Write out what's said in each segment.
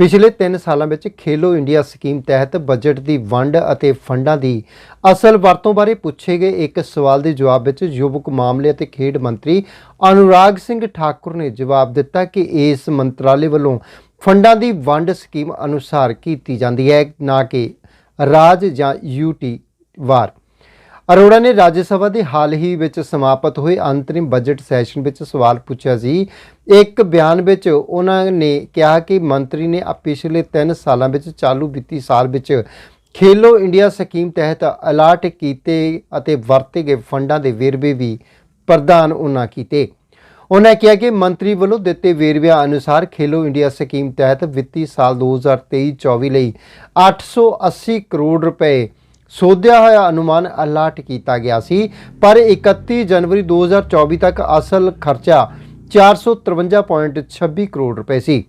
ਪਿਛਲੇ 3 ਸਾਲਾਂ ਵਿੱਚ ਖੇਲੋ ਇੰਡੀਆ ਸਕੀਮ ਤਹਿਤ ਬਜਟ ਦੀ ਵੰਡ ਅਤੇ ਫੰਡਾਂ ਦੀ ਅਸਲ ਵਰਤੋਂ ਬਾਰੇ ਪੁੱਛੇ ਗਏ ਇੱਕ ਸਵਾਲ ਦੇ ਜਵਾਬ ਵਿੱਚ ਯੁਵਕ ਮਾਮਲੇ ਅਤੇ ਖੇਡ ਮੰਤਰੀ ਅਨੁਰਾਗ ਸਿੰਘ ਠਾਕੁਰ ਨੇ ਜਵਾਬ ਦਿੱਤਾ ਕਿ ਇਸ ਮੰਤਰਾਲੇ ਵੱਲੋਂ ਫੰਡਾਂ ਦੀ ਵੰਡ ਸਕੀਮ ਅਨੁਸਾਰ ਕੀਤੀ ਜਾਂਦੀ ਹੈ, ਨਾ ਕਿ ਰਾਜ ਜਾਂ ਯੂਟੀ ਵਾਰ। ਅਰੋੜਾ ਨੇ ਰਾਜ ਸਭਾ ਦੇ ਹਾਲ ਹੀ ਵਿੱਚ ਸਮਾਪਤ ਹੋਏ ਅੰਤਰਿਮ ਬਜਟ ਸੈਸ਼ਨ ਵਿੱਚ ਸਵਾਲ ਪੁੱਛਿਆ ਸੀ। ਇੱਕ ਬਿਆਨ ਵਿੱਚ ਉਹਨਾਂ ਨੇ ਕਿਹਾ ਕਿ ਮੰਤਰੀ ਨੇ ਪਿਛਲੇ 3 ਸਾਲਾਂ ਵਿੱਚ ਚਾਲੂ ਵਿੱਤੀ ਸਾਲ ਵਿੱਚ ਖੇਲੋ ਇੰਡੀਆ ਸਕੀਮ ਤਹਿਤ ਅਲਾਟ ਕੀਤੇ ਅਤੇ ਵਰਤੇ ਗਏ ਫੰਡਾਂ ਦੇ ਵੇਰਵੇ ਵੀ ਪ੍ਰਦਾਨ ਉਹਨਾਂ ਕੀਤੇ। ਉਹਨਾਂ ਕਿਹਾ ਕਿ ਮੰਤਰੀ ਵੱਲੋਂ ਦਿੱਤੇ ਵੇਰਵਿਆਂ ਅਨੁਸਾਰ ਖੇਲੋ ਇੰਡੀਆ ਸਕੀਮ ਤਹਿਤ ਵਿੱਤੀ ਸਾਲ 2023-24 ਲਈ 880 ਕਰੋੜ ਰੁਪਏ ਸੋਧਿਆ ਹੋਇਆ ਅਨੁਮਾਨ ਅਲਾਟ ਕੀਤਾ ਗਿਆ ਸੀ, ਪਰ 31 ਜਨਵਰੀ 2024 ਤੱਕ ਅਸਲ ਖਰਚਾ 453.26 ਕਰੋੜ ਰੁਪਏ ਸੀ।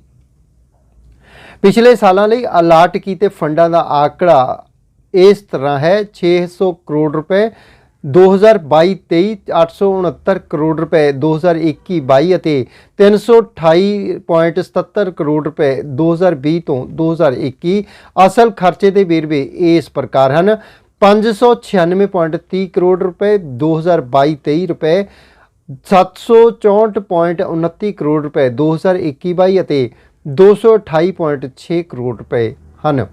ਪਿਛਲੇ ਸਾਲਾਂ ਲਈ ਅਲਾਟ ਕੀਤੇ ਫੰਡਾਂ ਦਾ ਆંકੜਾ ਇਸ ਤਰ੍ਹਾਂ ਹੈ 600 ਕਰੋੜ ਰੁਪਏ 2022-23 869 ਕਰੋੜ ਰੁਪਏ 2021-22 ਅਤੇ 328.77 ਕਰੋੜ ਰੁਪਏ 2020 ਤੋਂ 2021 ਅਸਲ ਖਰਚੇ ਦੇ ਵੇਰਵੇ ਇਸ ਪ੍ਰਕਾਰ ਹਨ। 596.30 ਕਰੋੜ ਰੁਪਏ 2022-23 ਰੁਪਏ 764.29 ਕਰੋੜ ਰੁਪਏ 2021-22 ਅਤੇ 228.6 ਕਰੋੜ ਰੁਪਏ ਹਨ।